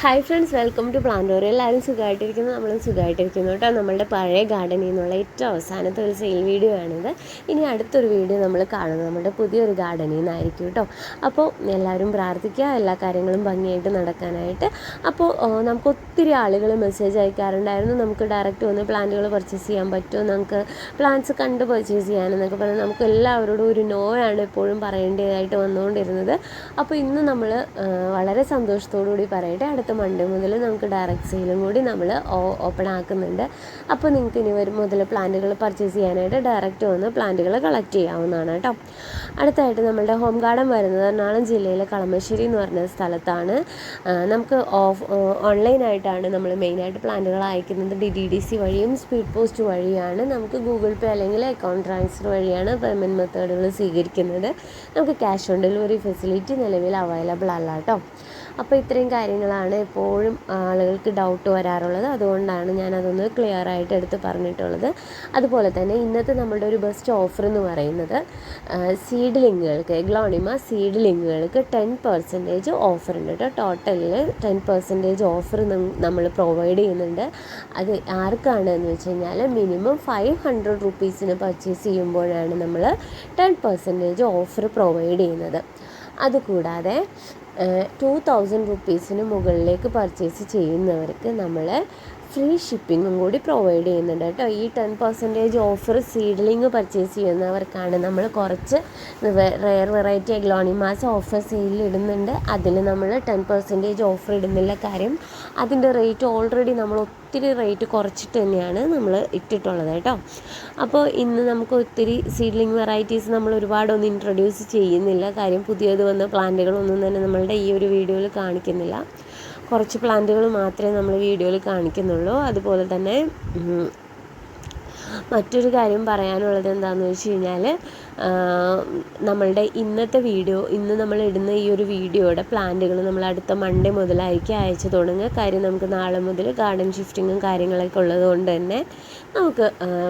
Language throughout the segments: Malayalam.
Hi friends welcome to Plantoria എല്ലാവരും സുഖമായിട്ടിരിക്കുന്നു. നമ്മളും സുഖമായിട്ടിരിക്കുന്നു കേട്ടോ. നമ്മളുടെ പഴയ ഗാർഡനിൽ നിന്നുള്ള ഏറ്റവും അവസാനത്തെ ഒരു സെയിൽ വീഡിയോ ആണിത്. ഇനി അടുത്തൊരു വീഡിയോ നമ്മൾ കാണുന്നത് നമ്മുടെ പുതിയൊരു ഗാർഡനിൽ നിന്നായിരിക്കും കേട്ടോ. അപ്പോൾ എല്ലാവരും പ്രാർത്ഥിക്കുക. എല്ലാ കാര്യങ്ങളും ഭംഗിയായിട്ട് നടക്കാനായിട്ട്. അപ്പോൾ നമുക്ക് ഒത്തിരി ആളുകൾ മെസ്സേജ് അയക്കാറുണ്ടായിരുന്നു. നമുക്ക് ഡയറക്റ്റ് വന്ന് പ്ലാന്റുകൾ പർച്ചേസ് ചെയ്യാൻ പറ്റുമോ? നമുക്ക് പ്ലാന്റ്സ് കണ്ട് പർച്ചേസ് ചെയ്യാനെന്നൊക്കെ പറഞ്ഞാൽ നമുക്ക് എല്ലാവരോടും ഒരു നോ ആണ് എപ്പോഴും പറയേണ്ടതായിട്ട് വന്നുകൊണ്ടിരുന്നത്. അപ്പോൾ ഇന്ന് നമ്മൾ വളരെ സന്തോഷത്തോടു കൂടി പറയട്ടെ അടുത്ത മൺഡേ മുതൽ നമുക്ക് ഡയറക്റ്റ് സെയിലും കൂടി നമ്മൾ ഓപ്പൺ ആക്കുന്നുണ്ട്. അപ്പോൾ നിങ്ങൾക്ക് ഇനി വരും മുതൽ പ്ലാന്റുകൾ പർച്ചേസ് ചെയ്യാനായിട്ട് ഡയറക്റ്റ് വന്ന് പ്ലാന്റുകൾ കളക്ട് ചെയ്യാവുന്നതാണ് കേട്ടോ. അടുത്തായിട്ട് നമ്മളുടെ ഹോം ഗാർഡൻ വരുന്നത് എറണാകുളം ജില്ലയിലെ കളമശ്ശേരി എന്ന് പറഞ്ഞ സ്ഥലത്താണ്. നമുക്ക് ഓഫ് ഓൺലൈനായിട്ടാണ് നമ്മൾ മെയിനായിട്ട് പ്ലാന്റുകൾ അയക്കുന്നത്. ഡി ഡി ഡി സി വഴിയും സ്പീഡ് പോസ്റ്റ് വഴിയാണ് നമുക്ക് ഗൂഗിൾ പേ അല്ലെങ്കിൽ അക്കൗണ്ട് ട്രാൻസ്ഫർ വഴിയാണ് പേയ്മെന്റ് മെത്തേഡുകൾ സ്വീകരിക്കുന്നത്. നമുക്ക് ക്യാഷ് ഓൺ ഡെലിവറി ഫെസിലിറ്റി നിലവിൽ അവൈലബിൾ അല്ല കേട്ടോ. അപ്പോൾ ഇത്രയും കാര്യങ്ങളാണ് എപ്പോഴും ആളുകൾക്ക് ഡൗട്ട് വരാറുള്ളത്. അതുകൊണ്ടാണ് ഞാൻ അതൊന്ന് ക്ലിയർ ആയിട്ട് എടുത്ത് പറഞ്ഞിട്ടുള്ളത്. അതുപോലെ തന്നെ ഇന്നത്തെ നമ്മുടെ ഒരു ബെസ്റ്റ് ഓഫർ എന്ന് പറയുന്നത് സീഡ്ലിങ്ങുകൾക്ക് ഗ്ലോണിമ സീഡ്ലിങ്ങുകൾക്ക് ടെൻ പെർസെന്റേജ് ഓഫർ ഉണ്ട് കേട്ടോ. ടോട്ടലിൽ ടെൻ പെർസെന്റേജ് ഓഫർ നമ്മൾ പ്രൊവൈഡ് ചെയ്യുന്നുണ്ട്. അത് ആർക്കാണ് എന്ന് വെച്ച് കഴിഞ്ഞാൽ മിനിമം ഫൈവ് ഹൺഡ്രഡ് റുപ്പീസിന് പർച്ചേസ് ചെയ്യുമ്പോഴാണ് നമ്മൾ ടെൻ പെർസെന്റേജ് ഓഫർ പ്രൊവൈഡ് ചെയ്യുന്നത്. അതുകൂടാതെ ടു തൗസൻഡ് റുപ്പീസിന് മുകളിലേക്ക് പർച്ചേസ് ചെയ്യുന്നവർക്ക് നമ്മൾ ഫ്രീ ഷിപ്പിങ്ങും കൂടി പ്രൊവൈഡ് ചെയ്യുന്നുണ്ട് കേട്ടോ. ഈ ten percentage offer seedling purchase ചെയ്യുന്നവർക്കാണ് നമ്മൾ കുറച്ച് റെയർ വെറൈറ്റി എഗ്ലോണിമാസ് ഓഫർ സെയിലിൽ ഇടുന്നുണ്ട്. അതിൽ നമ്മൾ ടെൻ പെർസെന്റേജ് ഓഫർ ഇടുന്നില്ല കാര്യം. അതിന്റെ റേറ്റ് ഓൾറെഡി നമ്മൾ ഒത്തിരി റേറ്റ് കുറച്ചിട്ട് തന്നെയാണ് നമ്മൾ ഇട്ടിട്ടുള്ളത് കേട്ടോ. അപ്പോൾ ഇന്ന് നമുക്ക് ഒത്തിരി സീഡ്ലിംഗ് വെറൈറ്റീസ് നമ്മൾ ഒരുപാടൊന്നും ഇൻട്രൊഡ്യൂസ് ചെയ്യുന്നില്ല. കാര്യം പുതിയത് വന്ന പ്ലാന്റുകളൊന്നും തന്നെ നമ്മളുടെ ഈ ഒരു വീഡിയോയിൽ കാണിക്കുന്നില്ല. കുറച്ച് പ്ലാന്റുകൾ മാത്രമേ നമ്മൾ വീഡിയോയിൽ കാണിക്കുന്നുള്ളൂ. അതുപോലെ തന്നെ മറ്റൊരു കാര്യം പറയാനുള്ളത് എന്താണെന്ന് വെച്ച് കഴിഞ്ഞാൽ നമ്മളുടെ ഇന്നത്തെ വീഡിയോ ഇന്ന് നമ്മൾ ഇടുന്ന ഈ ഒരു വീഡിയോയുടെ പ്ലാന്റുകൾ നമ്മൾ അടുത്ത മൺഡേ മുതലായിരിക്കും അയച്ചു തുടങ്ങുക. കാര്യം നമുക്ക് നാളെ മുതൽ ഗാർഡൻ ഷിഫ്റ്റിങ്ങും കാര്യങ്ങളൊക്കെ ഉള്ളത് കൊണ്ട് തന്നെ നമുക്ക്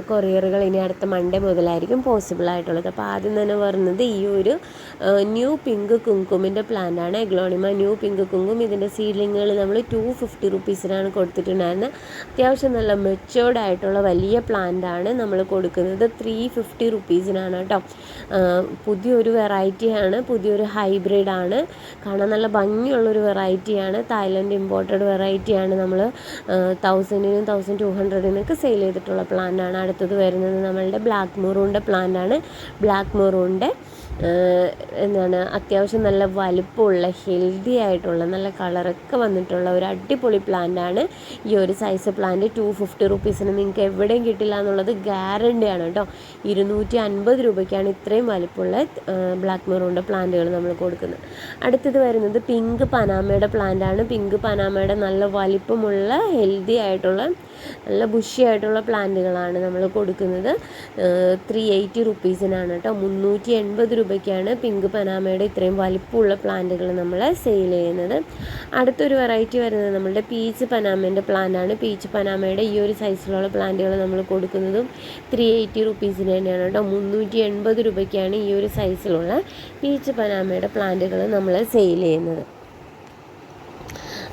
കൊറിയറുകൾ ഇനി അടുത്ത മൺഡേ മുതലായിരിക്കും പോസിബിൾ ആയിട്ടുള്ളത്. അപ്പോൾ ആദ്യം തന്നെ പറഞ്ഞത് ഈ ഒരു ന്യൂ പിങ്ക് കുങ്കുമിന്റെ ആണ്. Aglaonema new pink Kumkum. ഇതിന്റെ സീഡ്ലിങ്ങുകൾ നമ്മൾ ടു ഫിഫ്റ്റി റുപ്പീസിനാണ് കൊടുത്തിട്ടുണ്ടായിരുന്നത് അത്യാവശ്യം നല്ല മെച്ചോർഡ് ആയിട്ടുള്ള വലിയ പ്ലാന്റാണ് നമ്മൾ കൊടുക്കുന്നത്. ത്രീ ഫിഫ്റ്റി റുപ്പീസിനാണ് കേട്ടോ പുതിയൊരു വെറൈറ്റിയാണ് പുതിയൊരു ഹൈബ്രിഡ് ആണ്. കാണാൻ നല്ല ഭംഗിയുള്ളൊരു വെറൈറ്റിയാണ് തായ്ലൻഡ് ഇമ്പോർട്ടഡ് വെറൈറ്റിയാണ് നമ്മൾ തൗസൻഡിനും തൗസൻഡ് ടു ഹൺഡ്രഡിനൊക്കെ സെയിൽ ചെയ്തിട്ടുള്ള പ്ലാന്റാണ് അടുത്തത് വരുന്നത് നമ്മളുടെ ബ്ലാക്ക് മൊറൂണിന്റെ പ്ലാന്റാണ് ബ്ലാക്ക് മൊറൂണിന്റെ എന്താണ് അത്യാവശ്യം നല്ല വലുപ്പമുള്ള ഹെൽത്തി ആയിട്ടുള്ള നല്ല കളറൊക്കെ വന്നിട്ടുള്ള ഒരു അടിപൊളി പ്ലാന്റാണ് ഈ ഒരു സൈസ് പ്ലാന്റ് ടു ഫിഫ്റ്റി റുപ്പീസിന് നിങ്ങൾക്ക് എവിടെയും കിട്ടില്ല എന്നുള്ളത് ഗ്യാരണ്ടിയാണ് കേട്ടോ. ഇരുന്നൂറ്റി അൻപത് രൂപയ്ക്കാണ് ഇത്രയും വലുപ്പമുള്ള ബ്ലാക്ക് മെറൂണിന്റെ പ്ലാന്റുകൾ നമ്മൾ കൊടുക്കുന്നത്. അടുത്തത് വരുന്നത് പിങ്ക് പനാമയുടെ പ്ലാന്റാണ് പിങ്ക് പനാമയുടെ നല്ല വലിപ്പമുള്ള ഹെൽത്തി ആയിട്ടുള്ള നല്ല ബുഷി ആയിട്ടുള്ള പ്ലാന്റുകളാണ് നമ്മൾ കൊടുക്കുന്നത്. ത്രീ എയ്റ്റി റുപ്പീസിനാണ് കേട്ടോ. മുന്നൂറ്റി എൺപത് രൂപയ്ക്കാണ് പിങ്ക് പനാമയുടെ ഇത്രയും വലിപ്പമുള്ള പ്ലാന്റുകൾ നമ്മൾ സെയിൽ ചെയ്യുന്നത്. അടുത്തൊരു വെറൈറ്റി വരുന്നത് നമ്മളുടെ പീച്ച് പനാമേന്റെ പ്ലാന്റാണ് പീച്ച് പനാമയുടെ ഈ ഒരു സൈസിലുള്ള പ്ലാന്റുകൾ നമ്മൾ കൊടുക്കുന്നതും ത്രീ എയ്റ്റി റുപ്പീസിന് തന്നെയാണ് കേട്ടോ. മുന്നൂറ്റി എൺപത് രൂപയ്ക്കാണ് ഈ ഒരു സൈസിലുള്ള പീച്ച് പനാമയുടെ പ്ലാന്റുകൾ നമ്മൾ സെയിൽ ചെയ്യുന്നത്.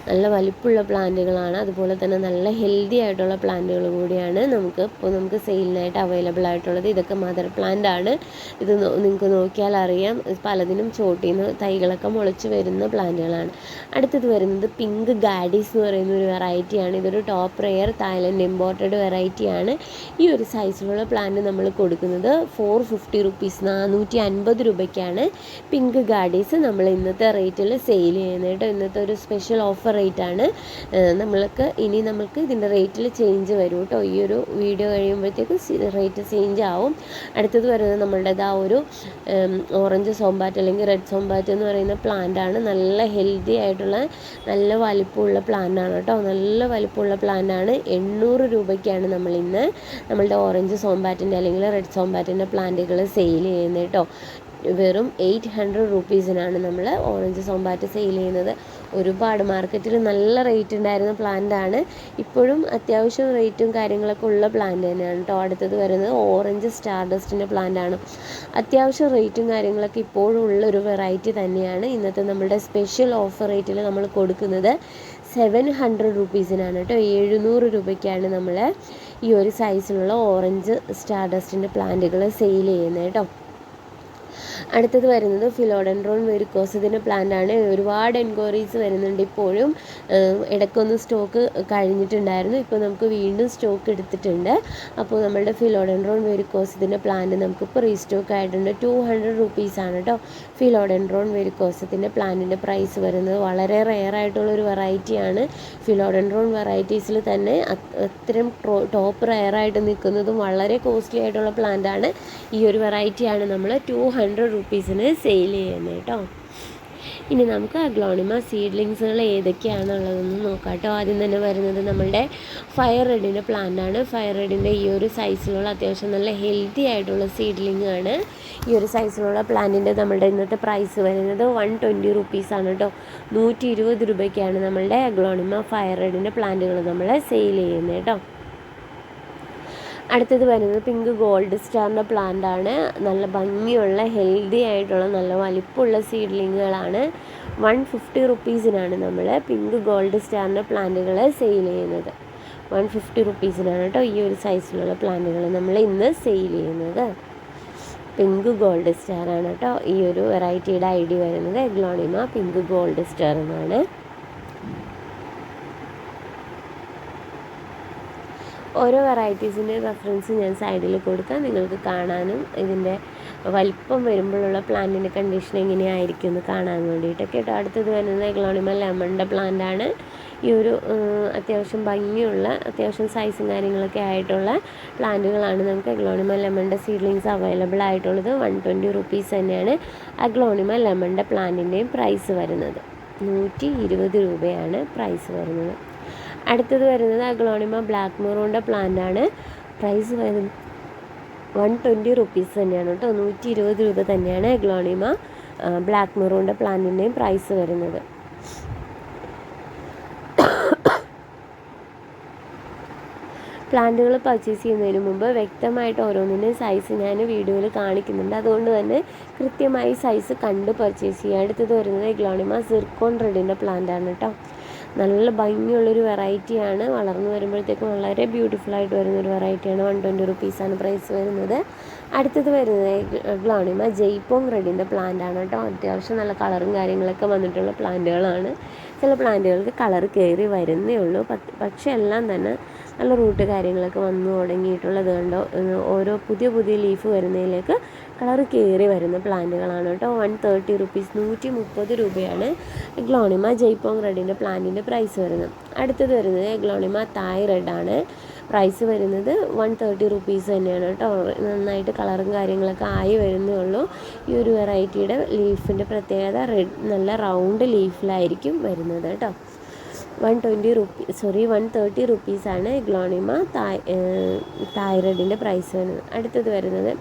നല്ല വലിപ്പമുള്ള പ്ലാന്റുകളാണ്. അതുപോലെ തന്നെ നല്ല ഹെൽത്തി ആയിട്ടുള്ള പ്ലാന്റുകൾ കൂടിയാണ് നമുക്ക് ഇപ്പോൾ നമുക്ക് സെയിലിനായിട്ട് അവൈലബിൾ ആയിട്ടുള്ളത്. ഇതൊക്കെ മദർ പ്ലാന്റ് ആണ്. ഇത് നിങ്ങൾക്ക് നോക്കിയാൽ അറിയാം. പലതിനും ചോട്ടിൽ നിന്ന് തൈകളൊക്കെ മുളച്ച് വരുന്ന പ്ലാന്റുകളാണ്. അടുത്തത് വരുന്നത് പിങ്ക് ഗാഡീസ് എന്ന് പറയുന്ന ഒരു വെറൈറ്റിയാണ് ഇതൊരു ടോപ്പ് റെയർ തായ്ലൻഡ് ഇമ്പോർട്ടഡ് വെറൈറ്റിയാണ് ഈ ഒരു സൈസിലുള്ള പ്ലാന്റ് നമ്മൾ കൊടുക്കുന്നത് ഫോർ ഫിഫ്റ്റി റുപ്പീസ് നാനൂറ്റി അൻപത് രൂപയ്ക്കാണ്. പിങ്ക് ഗാഡീസ് നമ്മൾ ഇന്നത്തെ റേറ്റിൽ സെയിൽ ചെയ്യുന്നത് കേട്ടോ ഇന്നത്തെ ഒരു സ്പെഷ്യൽ ഓഫർ റേറ്റാണ് നമ്മൾക്ക് ഇനി നമ്മൾക്ക് ഇതിന്റെ റേറ്റിൽ ചേഞ്ച് വരും കേട്ടോ. ഈ ഒരു വീഡിയോ കഴിയുമ്പോഴത്തേക്ക് റേറ്റ് ചേഞ്ച് ആവും. അടുത്തത് വരുന്നത് നമ്മളുടേത് ആ ഒരു ഓറഞ്ച് സോംബാറ്റ് അല്ലെങ്കിൽ റെഡ് സോംബാറ്റ് എന്ന് പറയുന്ന പ്ലാന്റ് ആണ്. നല്ല ഹെൽത്തി ആയിട്ടുള്ള നല്ല വലിപ്പമുള്ള ആണ് കേട്ടോ. നല്ല വലിപ്പമുള്ള ആണ്. എണ്ണൂറ് രൂപയ്ക്കാണ് നമ്മൾ ഇന്ന് നമ്മളുടെ ഓറഞ്ച് സോംബാറ്റിന്റെ അല്ലെങ്കിൽ റെഡ് സോംബാറ്റിന്റെ പ്ലാന്റുകൾ സെയിൽ ചെയ്യുന്നത് കേട്ടോ. വെറും എയ്റ്റ് ഹൺഡ്രഡ് റുപ്പീസിനാണ് നമ്മൾ ഓറഞ്ച് സോമ്പാറ്റ് സെയിൽ ചെയ്യുന്നത്. ഒരുപാട് മാർക്കറ്റിൽ നല്ല റേറ്റ് ഉണ്ടായിരുന്ന പ്ലാന്റ് ആണ്. ഇപ്പോഴും അത്യാവശ്യം റേറ്റും കാര്യങ്ങളൊക്കെ ഉള്ള പ്ലാന്റ് തന്നെയാണ് കേട്ടോ അടുത്തത് വരുന്നത് ഓറഞ്ച് സ്റ്റാർ ഡസ്റ്റിന്റെ പ്ലാന്റാണ് അത്യാവശ്യം റേറ്റും കാര്യങ്ങളൊക്കെ ഇപ്പോഴും ഉള്ള ഒരു വെറൈറ്റി തന്നെയാണ്. ഇന്നത്തെ നമ്മുടെ സ്പെഷ്യൽ ഓഫർ റേറ്റിൽ നമ്മൾ കൊടുക്കുന്നത് സെവൻ ഹൺഡ്രഡ് റുപ്പീസിനാണ് കേട്ടോ എഴുന്നൂറ് രൂപയ്ക്കാണ് നമ്മൾ ഈ ഒരു സൈസിലുള്ള ഓറഞ്ച് സ്റ്റാർ ഡസ്റ്റിന്റെ പ്ലാന്റുകൾ സെയിൽ ചെയ്യുന്നത് കേട്ടോ അടുത്തത് വരുന്നത് ഫിലോഡൻഡ്രോൺ വെരിക്കോസ് ഇതിന്റെ ആണ്. ഒരുപാട് എൻക്വയറീസ് വരുന്നുണ്ട് ഇപ്പോഴും. ഇടയ്ക്കൊന്ന് സ്റ്റോക്ക് കഴിഞ്ഞിട്ടുണ്ടായിരുന്നു. ഇപ്പോൾ നമുക്ക് വീണ്ടും സ്റ്റോക്ക് എടുത്തിട്ടുണ്ട്. അപ്പോൾ നമ്മളുടെ ഫിലോഡൻഡ്രോൺ വെരിക്കോസ് ഇതിന്റെ പ്ലാന്റ് നമുക്കിപ്പോൾ റീസ്റ്റോക്ക് ആയിട്ടുണ്ട് ടു ഹൺഡ്രഡ് റുപ്പീസാണ് കേട്ടോ ഫിലോഡൻഡ്രോൺ വെരിക്കോസത്തിന്റെ പ്ലാന്റിന്റെ പ്രൈസ് വരുന്നത്. വളരെ റെയർ ആയിട്ടുള്ള ഒരു വെറൈറ്റിയാണ് ഫിലോഡൻഡ്രോൺ വെറൈറ്റീസിൽ തന്നെ അത്രയും ടോപ്പ് റെയർ ആയിട്ട് നിൽക്കുന്നതും വളരെ കോസ്റ്റ്ലി ആയിട്ടുള്ള പ്ലാന്റാണ് ഈ ഒരു വെറൈറ്റിയാണ് നമ്മൾ ടു ഹൺഡ്രഡ് റുപ്പീസിന് സെയിൽ ചെയ്യുന്നത് കേട്ടോ. ഇനി നമുക്ക് അഗ്ലോണിമ സീഡ്ലിങ്സുകൾ ഏതൊക്കെയാണുള്ളതെന്ന് നോക്കാം കേട്ടോ. ആദ്യം തന്നെ വരുന്നത് നമ്മളുടെ ഫയർ റെഡിന്റെ പ്ലാന്റാണ് ഫയർ റെഡിന്റെ ഈ ഒരു സൈസിലുള്ള അത്യാവശ്യം നല്ല ഹെൽത്തി ആയിട്ടുള്ള സീഡ്ലിംഗ് ആണ് ഈ ഒരു സൈസിലുള്ള പ്ലാന്റിന്റെ നമ്മുടെ ഇന്നത്തെ പ്രൈസ് വരുന്നത് വൺ ട്വന്റി റുപ്പീസാണ് കേട്ടോ. നൂറ്റി ഇരുപത് രൂപയ്ക്കാണ് നമ്മളുടെ അഗ്ലോണിമ ഫയർ റെഡിന്റെ പ്ലാന്റുകൾ നമ്മൾ സെയിൽ ചെയ്യുന്നത് കേട്ടോ. അടുത്തത് വരുന്നത് പിങ്ക് ഗോൾഡ് സ്റ്റാറിന്റെ പ്ലാന്റ് ആണ്. നല്ല ഭംഗിയുള്ള ഹെൽത്തി ആയിട്ടുള്ള നല്ല വലിപ്പമുള്ള സീഡ്ലിങ്ങുകളാണ് വൺ ഫിഫ്റ്റി റുപ്പീസിനാണ് നമ്മൾ പിങ്ക് ഗോൾഡ് സ്റ്റാറിന്റെ പ്ലാന്റുകൾ സെയിൽ ചെയ്യുന്നത്. വൺ ഫിഫ്റ്റി റുപ്പീസിനാണ് കേട്ടോ ഈ ഒരു സൈസിലുള്ള പ്ലാന്റുകൾ നമ്മൾ ഇന്ന് സെയിൽ ചെയ്യുന്നത്. പിങ്ക് ഗോൾഡ് സ്റ്റാറാണ് കേട്ടോ ഈ ഒരു വെറൈറ്റിയുടെ ഐ ഡി വരുന്നത്. എഗ്ലോണിമ പിങ്ക് ഗോൾഡ് സ്റ്റാർ എന്നാണ്. ഓരോ വെറൈറ്റീസിന്റെ റെഫറൻസ് ഞാൻ സൈഡിൽ കൊടുക്കാം നിങ്ങൾക്ക് കാണാനും ഇതിന്റെ വലിപ്പം വരുമ്പോഴുള്ള പ്ലാന്റിന്റെ കണ്ടീഷൻ എങ്ങനെയായിരിക്കും എന്ന് കാണാൻ വേണ്ടിയിട്ടൊക്കെ കേട്ടോ അടുത്തത് വരുന്നത് ഗ്ലോണിമ ലെമണിന്റെ പ്ലാന്റാണ് ഈ ഒരു അത്യാവശ്യം ഭംഗിയുള്ള അത്യാവശ്യം സൈസും കാര്യങ്ങളൊക്കെ ആയിട്ടുള്ള പ്ലാന്റുകളാണ് നമുക്ക് അഗ്ലോണിമ ലെമണിന്റെ സീഡ്ലിങ്സ് അവൈലബിൾ ആയിട്ടുള്ളത്. വൺ ട്വന്റി റുപ്പീസ് തന്നെയാണ് അഗ്ലോണിമ ലെമണിന്റെ പ്ലാന്റിന്റെയും പ്രൈസ് വരുന്നത്. നൂറ്റി ഇരുപത് രൂപയാണ് പ്രൈസ് വരുന്നത്. അടുത്തത് വരുന്നത് അഗ്ലോണിമ ബ്ലാക്ക് മെറൂണിന്റെ ആണ്. പ്രൈസ് വരുന്നത് വൺ ട്വന്റി റുപ്പീസ് തന്നെയാണ് കേട്ടോ. നൂറ്റി ഇരുപത് രൂപ തന്നെയാണ് അഗ്ലോണിമ ബ്ലാക്ക് മെറൂണിന്റെ പ്ലാന്റിന്റെയും പ്രൈസ് വരുന്നത്. പ്ലാന്റുകൾ പർച്ചേസ് ചെയ്യുന്നതിന് മുമ്പ് വ്യക്തമായിട്ട് ഓരോന്നിന്റെയും സൈസ് ഞാൻ വീഡിയോയിൽ കാണിക്കുന്നുണ്ട്. അതുകൊണ്ട് തന്നെ കൃത്യമായി സൈസ് കണ്ട് പർച്ചേസ് ചെയ്യുക അടുത്തത് വരുന്നത് എഗ്ലോണിമ സിർക്കോൺ റെഡിന്റെ ആണ് കേട്ടോ. നല്ല ഭംഗിയുള്ളൊരു വെറൈറ്റിയാണ്. വളർന്നു വരുമ്പോഴത്തേക്കും വളരെ ബ്യൂട്ടിഫുൾ ആയിട്ട് വരുന്നൊരു വെറൈറ്റിയാണ്. വൺ ട്വന്റി റുപ്പീസാണ് പ്രൈസ് വരുന്നത്. അടുത്തത് വരുന്നത് ഗ്ലോണിമ ജയ്പോങ് റെഡിന്റെ പ്ലാന്റ് ആണ് കേട്ടോ. അത്യാവശ്യം നല്ല കളറും കാര്യങ്ങളൊക്കെ വന്നിട്ടുള്ള പ്ലാന്റുകളാണ് ചില പ്ലാന്റുകൾക്ക് കളർ കയറി വരുന്നേ ഉള്ളൂ. പക്ഷെ എല്ലാം തന്നെ നല്ല റൂട്ട് കാര്യങ്ങളൊക്കെ വന്നു തുടങ്ങിയിട്ടുള്ളത് കണ്ടോ? ഓരോ പുതിയ പുതിയ ലീഫ് വരുന്നതിലേക്ക് കളർ കയറി വരുന്ന പ്ലാന്റുകളാണ് കേട്ടോ. വൺ തേർട്ടി റുപ്പീസ് നൂറ്റി മുപ്പത് രൂപയാണ് ഗ്ലോണിമ ജയ്പോങ് റെഡിന്റെ പ്ലാന്റിന്റെ പ്രൈസ് വരുന്നത്. അടുത്തത് വരുന്നത് ഗ്ലോണിമ തായ് റെഡാണ്. പ്രൈസ് വരുന്നത് വൺ തേർട്ടി റുപ്പീസ് തന്നെയാണ് കേട്ടോ. നന്നായിട്ട് കളറും കാര്യങ്ങളൊക്കെ ആയി വരുന്നേ ഉള്ളൂ. ഈ ഒരു വെറൈറ്റിയുടെ ലീഫിന്റെ പ്രത്യേകത റെഡ് നല്ല റൗണ്ട് ലീഫിലായിരിക്കും വരുന്നത് കേട്ടോ. One twenty rupee sorry one thirty റുപ്പീസാണ് ഗ്ലോണിമ തായ് തായ്റോയിഡിന്റെ പ്രൈസ് വരുന്നത്. അടുത്തത് വരുന്നത്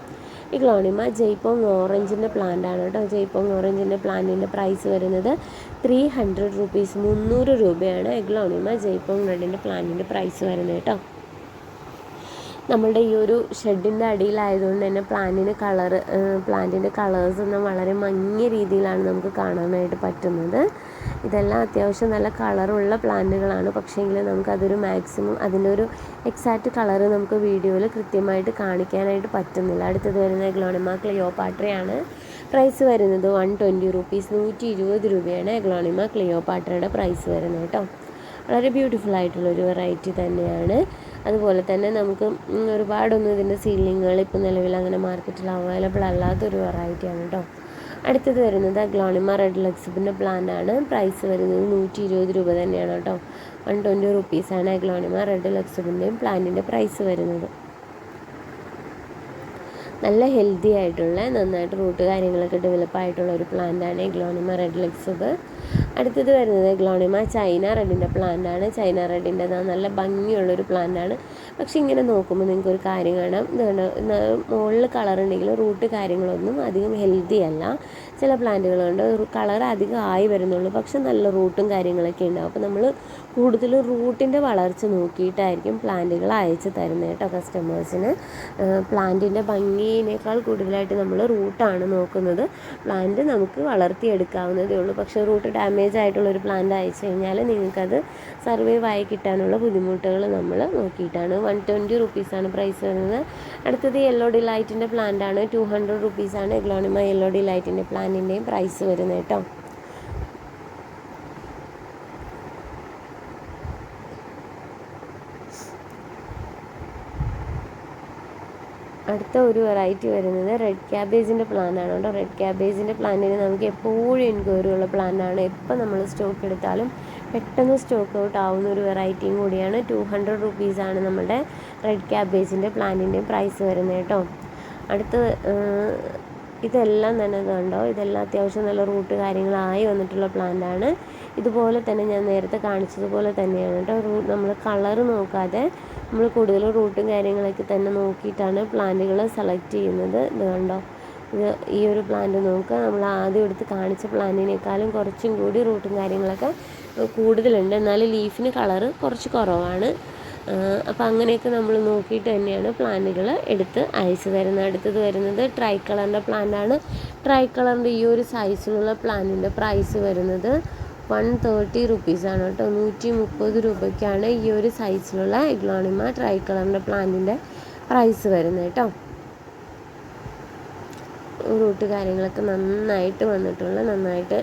ഈ ഗ്ലോണിമ ജയ്പോങ് ഓറഞ്ചിന്റെ പ്ലാന്റ് ആണ് കേട്ടോ. ജയ്പോങ് ഓറഞ്ചിന്റെ പ്ലാന്റിന്റെ പ്രൈസ് വരുന്നത് ത്രീ ഹൺഡ്രഡ് റുപ്പീസ് മുന്നൂറ് രൂപയാണ് ഗ്ലോണിമ ജയ്പോങ് റെഡിന്റെ പ്ലാന്റിന്റെ പ്രൈസ് വരുന്നത് കേട്ടോ. നമ്മളുടെ ഈ ഒരു ഷെഡിന്റെ അടിയിലായതുകൊണ്ട് തന്നെ പ്ലാന്റിന് കളർ പ്ലാന്റിന്റെ കളേഴ്സ് ഒന്നും വളരെ മങ്ങിയ രീതിയിലാണ് നമുക്ക് കാണാനായിട്ട് പറ്റുന്നത്. ഇതെല്ലാം അത്യാവശ്യം നല്ല കളറുള്ള പ്ലാന്റുകളാണ്. പക്ഷേങ്കിൽ നമുക്കതൊരു മാക്സിമം അതിന്റെ ഒരു എക്സാക്റ്റ് കളർ നമുക്ക് വീഡിയോയിൽ കൃത്യമായിട്ട് കാണിക്കാനായിട്ട് പറ്റുന്നില്ല. അടുത്തത് വരുന്ന ഗ്ലോണിമ ക്ലിയോപാട്രയാണ്. പ്രൈസ് വരുന്നത് വൺ ട്വന്റി റുപ്പീസ് നൂറ്റി ഇരുപത് രൂപയാണ് ഗ്ലോണിമ ക്ലിയോപാട്രയുടെ പ്രൈസ് വരുന്നത് കേട്ടോ. വളരെ ബ്യൂട്ടിഫുൾ ആയിട്ടുള്ളൊരു വെറൈറ്റി തന്നെയാണ്. അതുപോലെ തന്നെ നമുക്ക് ഒരുപാടൊന്നും ഇതിന്റെ സീലിങ്ങുകൾ ഇപ്പോൾ നിലവിൽ അങ്ങനെ മാർക്കറ്റിൽ അവൈലബിൾ അല്ലാത്തൊരു വെറൈറ്റിയാണ് കേട്ടോ അടുത്തത് വരുന്നത് ഗ്ലോണിമ റെഡ് ലക്സിബിന്റെ ആണ്. പ്രൈസ് വരുന്നത് നൂറ്റി ഇരുപത് രൂപ തന്നെയാണ് കേട്ടോ വൺ ട്വന്റി റുപ്പീസാണ് ഗ്ലോണിമ റെഡ് ലക്സിബിന്റെയും പ്ലാന്റിന്റെ പ്രൈസ് വരുന്നത്. നല്ല ഹെൽത്തി ആയിട്ടുള്ള നന്നായിട്ട് റൂട്ട് കാര്യങ്ങളൊക്കെ ഡെവലപ്പ് ആയിട്ടുള്ള ഒരു പ്ലാന്റാണ് ഗ്ലോണിമ റെഡ് ലക്സബ് അടുത്തത് വരുന്നത് ഗ്ലോണിമ. ചൈന റെഡിന്റെ പ്ലാന്റാണ്. ചൈന റെഡിന്റെ നല്ല ഭംഗിയുള്ളൊരു പ്ലാന്റാണ്. പക്ഷെ ഇങ്ങനെ നോക്കുമ്പോൾ നിങ്ങൾക്ക് ഒരു കാര്യം കാണാം. ഇതുകൊണ്ട് മുകളിൽ കളർ ഉണ്ടെങ്കിലും റൂട്ട് കാര്യങ്ങളൊന്നും അധികം ഹെൽത്തി അല്ല. ചില പ്ലാന്റുകളുണ്ട് കളർ അധികം ആയി വരുന്നുള്ളൂ. പക്ഷെ നല്ല റൂട്ടും കാര്യങ്ങളൊക്കെ ഉണ്ടാവും. അപ്പോൾ നമ്മൾ കൂടുതലും റൂട്ടിന്റെ വളർച്ച നോക്കിയിട്ടായിരിക്കും പ്ലാന്റുകൾ അയച്ചു തരുന്നത് കേട്ടോ കസ്റ്റമേഴ്സിന്. പ്ലാന്റിന്റെ ഭംഗിയേക്കാൾ കൂടുതലായിട്ട് നമ്മൾ റൂട്ടാണ് നോക്കുന്നത്. പ്ലാന്റ് നമുക്ക് വളർത്തിയെടുക്കാവുന്നതേ ഉള്ളൂ. പക്ഷേ റൂട്ട് ഡാമേജ് ആയിട്ടുള്ള ഒരു പ്ലാന്റ് അയച്ചു കഴിഞ്ഞാൽ നിങ്ങൾക്കത് സർവൈവ് ആയി കിട്ടാനുള്ള ബുദ്ധിമുട്ടുകൾ നമ്മൾ നോക്കിയിട്ടാണ്. വൺ ട്വന്റി റുപ്പീസാണ് പ്രൈസ് വരുന്നത്. അടുത്തത് യെല്ലോ ഡിലൈറ്റിന്റെ പ്ലാന്റ് ആണ് ടു ഹൺഡ്രഡ് റുപ്പീസാണ് എഗ്ലോണിമ യെല്ലോ ഡിലൈറ്റിന്റെ പ്ലാന്റിന്റെയും പ്രൈസ് വരുന്നത് കേട്ടോ. അടുത്ത ഒരു വെറൈറ്റി വരുന്നത് റെഡ് ക്യാബേജിന്റെ പ്ലാന്റാണ് കേട്ടോ. റെഡ് ക്യാബേജിന്റെ പ്ലാന്റിന് നമുക്ക് എപ്പോഴും എൻക്വയറി ഉള്ള പ്ലാന്റാണ് എപ്പോൾ നമ്മൾ സ്റ്റോക്ക് എടുത്താലും പെട്ടെന്ന് സ്റ്റോക്ക് ഔട്ട് ആവുന്ന ഒരു വെറൈറ്റിയും കൂടിയാണ്. ടു ഹൺഡ്രഡ് റുപ്പീസാണ് നമ്മുടെ റെഡ് ക്യാബേജിന്റെ പ്ലാന്റിന്റെയും പ്രൈസ് വരുന്നത് കേട്ടോ. അടുത്ത ഇതെല്ലാം തന്നെ കണ്ടോ? ഇതെല്ലാം അത്യാവശ്യം നല്ല റൂട്ട് കാര്യങ്ങളായി വന്നിട്ടുള്ള പ്ലാന്റാണ് ഇതുപോലെ തന്നെ ഞാൻ നേരത്തെ കാണിച്ചതുപോലെ തന്നെയാണ് കേട്ടോ. നമ്മൾ കളർ നോക്കാതെ നമ്മൾ കൂടുതൽ റൂട്ടും കാര്യങ്ങളൊക്കെ തന്നെ നോക്കിയിട്ടാണ് പ്ലാന്റുകൾ സെലക്ട് ചെയ്യുന്നത്. ഇത് കണ്ടോ? ഇത് ഈ ഒരു പ്ലാന്റ് നോക്കുക. നമ്മൾ ആദ്യം എടുത്ത് കാണിച്ച പ്ലാന്റിനേക്കാളും കുറച്ചും കൂടി റൂട്ടും കാര്യങ്ങളൊക്കെ കൂടുതലുണ്ട്. എന്നാലും ലീഫിന് കളറ് കുറച്ച് കുറവാണ്. അപ്പോൾ അങ്ങനെയൊക്കെ നമ്മൾ നോക്കിയിട്ട് തന്നെയാണ് പ്ലാന്റുകൾ എടുത്ത് അയച്ചു തരുന്നത് അടുത്തത് വരുന്നത് ട്രൈ കളറിന്റെ പ്ലാന്റാണ്. ട്രൈ കളറിന്റെ ഈ ഒരു സൈസിലുള്ള പ്ലാന്റിന്റെ പ്രൈസ് വരുന്നത് വൺ തേർട്ടി റുപ്പീസാണ് കേട്ടോ. നൂറ്റി മുപ്പത് രൂപയ്ക്കാണ് ഈ ഒരു സൈസിലുള്ള എഗ്ലോണിമ ട്രൈ കളറിന്റെ പ്ലാന്റിന്റെ പ്രൈസ് വരുന്നത് കേട്ടോ. റൂട്ട് കാര്യങ്ങളൊക്കെ നന്നായിട്ട് വന്നിട്ടുള്ള നന്നായിട്ട്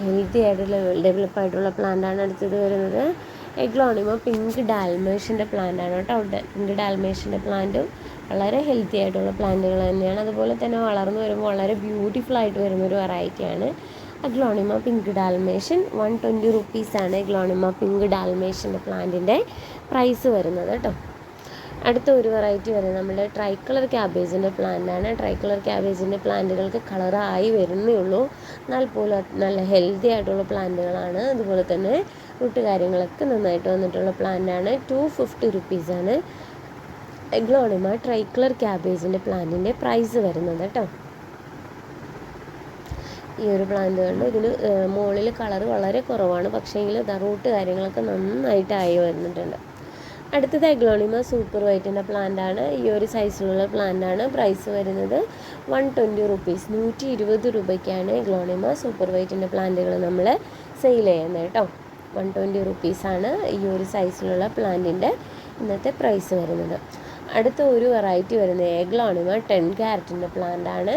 ഹെൽത്തി ആയിട്ടുള്ള ഡെവലപ്പ് ആയിട്ടുള്ള പ്ലാന്റാണ് അടുത്തത് വരുന്നത്. എഗ്ലോണിമ പിങ്ക് ഡാൽമേഷന്റെ പ്ലാന്റാണ് കേട്ടോ. പിങ്ക് ഡാൽമേഷന്റെ പ്ലാന്റും വളരെ ഹെൽത്തി ആയിട്ടുള്ള പ്ലാന്റുകൾ തന്നെയാണ്. അതുപോലെ തന്നെ വളർന്നു വരുമ്പോൾ വളരെ ബ്യൂട്ടിഫുൾ ആയിട്ട് വരുന്നൊരു വെറൈറ്റിയാണ് aglaonema pink dalmatian one twenty rupees aglaonema pink ഡാൽമേഷന്റെ പ്ലാന്റിന്റെ പ്രൈസ് വരുന്നത് കേട്ടോ അടുത്ത ഒരു വെറൈറ്റി വരുന്നത് നമ്മുടെ ട്രൈ കളർ ക്യാബേജിന്റെ പ്ലാന്റാണ് ട്രൈ കളർ ക്യാബേജിന്റെ പ്ലാന്റുകൾക്ക് കളറായി വരുന്നേ ഉള്ളൂ. എന്നാൽ പോലും നല്ല ഹെൽത്തി ആയിട്ടുള്ള പ്ലാന്റുകളാണ് അതുപോലെ തന്നെ റൂട്ട് കാര്യങ്ങളൊക്കെ നന്നായിട്ട് വന്നിട്ടുള്ള പ്ലാന്റാണ് ടു ഫിഫ്റ്റി റുപ്പീസാണ് എഗ്ലോണിമ ട്രൈ കളർ ക്യാബേജിന്റെ പ്ലാന്റിന്റെ പ്രൈസ് വരുന്നത് കേട്ടോ ഈ ഒരു പ്ലാന്റ് കണ്ട് ഇതിന് മുകളിൽ കളർ വളരെ കുറവാണ്. പക്ഷേങ്കിൽ റൂട്ട് കാര്യങ്ങളൊക്കെ നന്നായിട്ടായി വന്നിട്ടുണ്ട് അടുത്തത് എഗ്ലോണിമ സൂപ്പർ വൈറ്റിന്റെ പ്ലാന്റാണ്. ഈ ഒരു സൈസിലുള്ള പ്ലാന്റാണ്. പ്രൈസ് വരുന്നത് വൺ ട്വന്റി റുപ്പീസ്. നൂറ്റി ഇരുപത് രൂപയ്ക്കാണ് എഗ്ലോണിമ സൂപ്പർ വൈറ്റിന്റെ പ്ലാന്റുകൾ നമ്മൾ സെയിൽ ചെയ്യുന്നത് കേട്ടോ. വൺ ട്വന്റി റുപ്പീസാണ് ഈ ഒരു സൈസിലുള്ള പ്ലാന്റിന്റെ ഇന്നത്തെ പ്രൈസ് വരുന്നത്. അടുത്ത ഒരു വെറൈറ്റി വരുന്നത് എഗ്ലോണിമ ടെൻ ക്യാരറ്റിന്റെ പ്ലാന്റാണ്.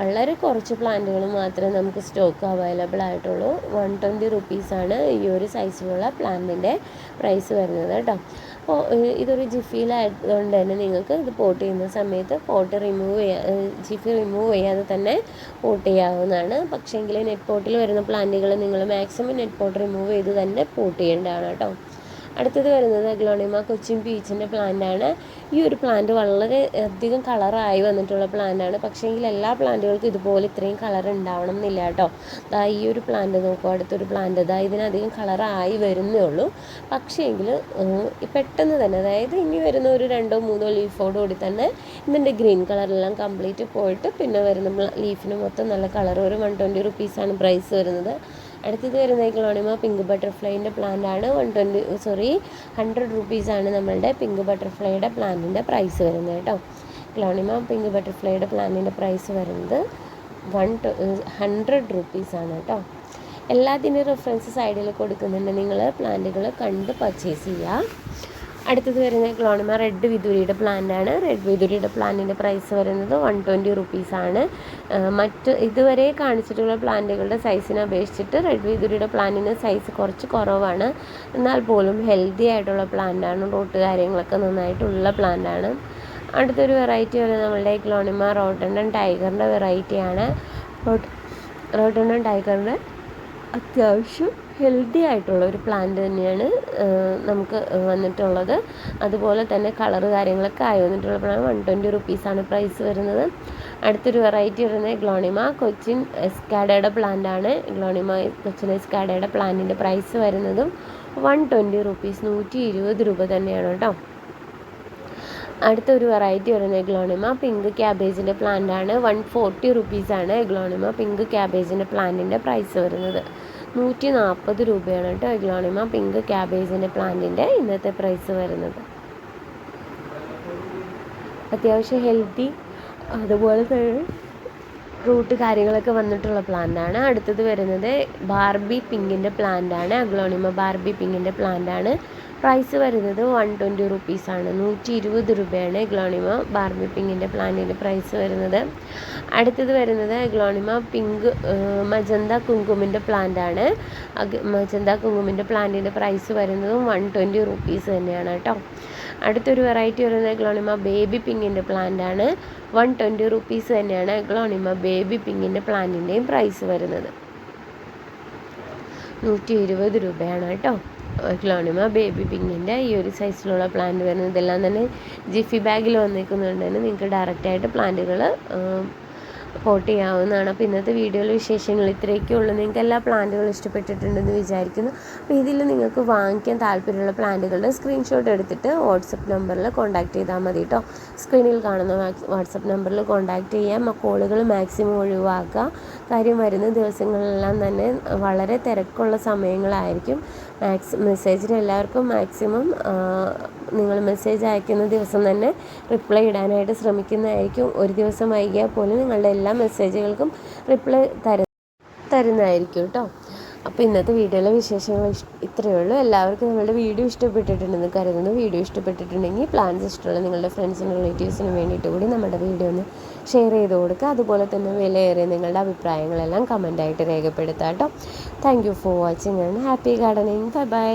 വളരെ കുറച്ച് പ്ലാന്റുകൾ മാത്രമേ നമുക്ക് സ്റ്റോക്ക് അവൈലബിൾ ആയിട്ടുള്ളൂ. വൺ ട്വന്റി റുപ്പീസാണ് ഈ ഒരു സൈസിലുള്ള പ്ലാന്റിന്റെ പ്രൈസ് വരുന്നത് കേട്ടോ അപ്പോൾ ഇതൊരു ജിഫിയിലായതുകൊണ്ട് തന്നെ നിങ്ങൾക്ക് ഇത് പോട്ട് ചെയ്യുന്ന സമയത്ത് പോട്ട് റിമൂവ് ചെയ്യാ ജിഫി റിമൂവ് ചെയ്യാതെ തന്നെ പോട്ട് ചെയ്യാവുന്നതാണ്. പക്ഷേങ്കിൽ നെറ്റ് പോട്ടിൽ വരുന്ന പ്ലാന്റുകൾ നിങ്ങൾ മാക്സിമം നെറ്റ് പോട്ട് റിമൂവ് ചെയ്ത് തന്നെ പോട്ട് ചെയ്യേണ്ടതാണ് കേട്ടോ അടുത്തത് വരുന്നത് ഗ്ലോണിമ കൊച്ചിൻ പീച്ചിന്റെ പ്ലാന്റാണ് ഈ ഒരു പ്ലാന്റ് വളരെ അധികം കളറായി വന്നിട്ടുള്ള പ്ലാന്റാണ് പക്ഷേങ്കിൽ എല്ലാ പ്ലാന്റുകൾക്കും ഇതുപോലെ ഇത്രയും കളർ ഉണ്ടാവണം എന്നില്ല കേട്ടോ ദാ ഈ ഒരു പ്ലാന്റ് നോക്കൂ അടുത്തൊരു പ്ലാന്റ് ഇതാ ഇതിനധികം കളറായി വരുന്നേ ഉള്ളൂ. പക്ഷേങ്കിൽ പെട്ടെന്ന് തന്നെ അതായത് ഇനി വരുന്ന ഒരു രണ്ടോ മൂന്നോ ലീഫോട് കൂടി തന്നെ ഇതിന്റെ ഗ്രീൻ കളറെല്ലാം കംപ്ലീറ്റ് പോയിട്ട് പിന്നെ വരുന്ന ലീഫിന് മൊത്തം നല്ല കളർ ഒരു വൺ ട്വന്റി റുപ്പീസാണ് പ്രൈസ് വരുന്നത്. അടുത്തത് വരുന്ന ക്ലോണിമ പിങ്ക് ബട്ടർഫ്ലൈന്റെ പ്ലാന്റ് ആണ്. വൺ ട്വന്റി സോറി ഹൺഡ്രഡ് റുപ്പീസാണ് നമ്മളുടെ പിങ്ക് ബട്ടർഫ്ലൈയുടെ പ്ലാന്റിന്റെ പ്രൈസ് വരുന്നത് കേട്ടോ. ക്ലോണിമ പിങ്ക് ബട്ടർഫ്ലൈയുടെ പ്ലാന്റിന്റെ പ്രൈസ് വരുന്നത് വൺ ഹൺഡ്രഡ് റുപ്പീസാണ് കേട്ടോ. എല്ലാത്തിന്റെയും റെഫറൻസ് സൈഡിൽ കൊടുക്കുന്നുണ്ട് നിങ്ങൾ പ്ലാന്റുകൾ കണ്ട് പർച്ചേസ് ചെയ്യുക അടുത്തത് വരുന്നത് ഗ്ലോണിമ റെഡ് വിദുരിയുടെ പ്ലാന്റാണ് റെഡ് വിദുരിയുടെ പ്ലാന്റിന്റെ പ്രൈസ് വരുന്നത് വൺ ട്വന്റി റുപ്പീസാണ് മറ്റ് ഇതുവരെ കാണിച്ചിട്ടുള്ള പ്ലാന്റുകളുടെ സൈസിനെ അപേക്ഷിച്ചിട്ട് റെഡ് വിദുരിയുടെ പ്ലാന്റിന് സൈസ് കുറച്ച് കുറവാണ്. എന്നാൽ പോലും ഹെൽത്തി ആയിട്ടുള്ള പ്ലാന്റാണ് റൂട്ട് കാര്യങ്ങളൊക്കെ നന്നായിട്ടുള്ള പ്ലാന്റാണ് അടുത്തൊരു വെറൈറ്റി വരുന്നത് നമ്മളുടെ ഗ്ലോണിമ റോട്ടണ്ടൻ ടൈഗറിന്റെ വെറൈറ്റിയാണ് റോട്ട് റോട്ടണ്ടൻ ടൈഗറിന്റെ അത്യാവശ്യം ഹെൽത്തി ആയിട്ടുള്ള ഒരു പ്ലാന്റ് തന്നെയാണ് നമുക്ക് വന്നിട്ടുള്ളത്. അതുപോലെ തന്നെ കളറ് കാര്യങ്ങളൊക്കെ ആയി വന്നിട്ടുള്ള പ്ലാൻ വൺ ട്വന്റി റുപ്പീസാണ് പ്രൈസ് വരുന്നത്. അടുത്തൊരു വെറൈറ്റി വരുന്നത് ഗ്ലോണിമ കൊച്ചിൻ എസ്കാഡയുടെ പ്ലാന്റാണ് ഗ്ലോണിമ കൊച്ചിൻ എസ്കാഡയുടെ പ്ലാന്റിന്റെ പ്രൈസ് വരുന്നതും വൺ ട്വന്റി റുപ്പീസ് നൂറ്റി ഇരുപത് രൂപ തന്നെയാണ് കേട്ടോ. അടുത്തൊരു വെറൈറ്റി വരുന്നത് ഗ്ലോണിമ പിങ്ക് ക്യാബേജിന്റെ പ്ലാന്റ് ആണ്. വൺ ഫോർട്ടി റുപ്പീസാണ് ഗ്ലോണിമ പിങ്ക് ക്യാബേജിന്റെ പ്ലാന്റിന്റെ പ്രൈസ് വരുന്നത്. നൂറ്റി നാൽപ്പത് രൂപയാണ് കേട്ടോ ഗ്ലോണിമ പിങ്ക് ക്യാബേജിന്റെ പ്ലാന്റിന്റെ ഇന്നത്തെ പ്രൈസ് വരുന്നത്. അത്യാവശ്യം ഹെൽത്തി അതുപോലെ തന്നെ റൂട്ട് കാര്യങ്ങളൊക്കെ വന്നിട്ടുള്ള പ്ലാന്റാണ്. അടുത്തത് വരുന്നത് ബാർബി പിങ്കിന്റെ പ്ലാന്റാണ്. അഗ്ലോണിമ ബാർബി പിങ്കിന്റെ പ്ലാന്റാണ്. പ്രൈസ് വരുന്നത് വൺ ട്വന്റി റുപ്പീസാണ് നൂറ്റി ഇരുപത് രൂപയാണ് ഗ്ലോണിമ ബാർബി പിങ്കിന്റെ പ്ലാന്റിന്റെ പ്രൈസ് വരുന്നത്. അടുത്തത് വരുന്നത് ഗ്ലോണിമ പിങ്ക് മജന്ത കുങ്കുമിന്റെ പ്ലാന്റാണ് മജന്ത കുങ്കുമിന്റെ പ്ലാന്റിന്റെ പ്രൈസ് വരുന്നതും വൺ ട്വന്റി റുപ്പീസ് തന്നെയാണ് കേട്ടോ. അടുത്തൊരു വെറൈറ്റി വരുന്നത് ഗ്ലോണിമ ബേബി പിങ്കിന്റെ പ്ലാന്റാണ് വൺ ട്വന്റി റുപ്പീസ് തന്നെയാണ് ഗ്ലോണിമ ബേബി പിങ്കിന്റെ പ്ലാന്റിന്റെയും പ്രൈസ് വരുന്നത്. നൂറ്റി ഇരുപത് രൂപയാണ് കേട്ടോ. ഗ്ലോണിമ ബേബി പിങ്കിന്റെ ഈ ഒരു സൈസിലുള്ള പ്ലാന്റ് വരുന്നത്. ഇതെല്ലാം തന്നെ ജിഫി ബാഗിൽ വന്നേക്കുന്നതുകൊണ്ട് തന്നെ നിങ്ങൾക്ക് ഡയറക്റ്റായിട്ട് പ്ലാന്റുകൾ പോട്ട് ചെയ്യാവുന്നതാണ്. അപ്പോൾ ഇന്നത്തെ വീഡിയോയിലെ വിശേഷങ്ങൾ ഇത്രയൊക്കെ ഉള്ളൂ. നിങ്ങൾക്ക് എല്ലാ പ്ലാന്റുകളും ഇഷ്ടപ്പെട്ടിട്ടുണ്ടെന്ന് വിചാരിക്കുന്നു. അപ്പോൾ ഇതിൽ നിങ്ങൾക്ക് വാങ്ങിക്കാൻ താല്പര്യമുള്ള പ്ലാന്റുകളുടെ സ്ക്രീൻഷോട്ട് എടുത്തിട്ട് വാട്സപ്പ് നമ്പറിൽ കോൺടാക്ട് ചെയ്താൽ മതി കേട്ടോ സ്ക്രീനിൽ കാണുന്ന വാട്സപ്പ് നമ്പറിൽ കോൺടാക്ട് ചെയ്യാം. കോളുകൾ മാക്സിമം ഒഴിവാക്കുക. കാര്യം വരുന്ന ദിവസങ്ങളിലെല്ലാം തന്നെ വളരെ തിരക്കുള്ള സമയങ്ങളായിരിക്കും. മാക്സ് മെസ്സേജിന് എല്ലാവർക്കും മാക്സിമം നിങ്ങൾ മെസ്സേജ് അയക്കുന്ന ദിവസം തന്നെ റിപ്ലൈ ഇടാനായിട്ട് ശ്രമിക്കുന്നതായിരിക്കും. ഒരു ദിവസം വൈകിയാൽ പോലും നിങ്ങളുടെ എല്ലാ മെസ്സേജുകൾക്കും റിപ്ലൈ തര തരുന്നതായിരിക്കും കേട്ടോ അപ്പോൾ ഇന്നത്തെ വീഡിയോയിലെ വിശേഷങ്ങൾ ഇത്രയേ ഉള്ളൂ. എല്ലാവർക്കും നിങ്ങളുടെ വീഡിയോ ഇഷ്ടപ്പെട്ടിട്ടുണ്ടെന്ന് കരുതുന്നു. വീഡിയോ ഇഷ്ടപ്പെട്ടിട്ടുണ്ടെങ്കിൽ പ്ലാൻസ് ഇഷ്ടമുള്ള നിങ്ങളുടെ ഫ്രണ്ട്സിനും റിലേറ്റീവ്സിനും വേണ്ടിയിട്ട് കൂടി നമ്മുടെ വീഡിയോ ഒന്ന് ഷെയർ ചെയ്ത് കൊടുക്കുക അതുപോലെ തന്നെ വിലയേറിയ നിങ്ങളുടെ അഭിപ്രായങ്ങളെല്ലാം കമന്റായിട്ട് രേഖപ്പെടുത്താം കേട്ടോ thank you for watching and happy gardening bye bye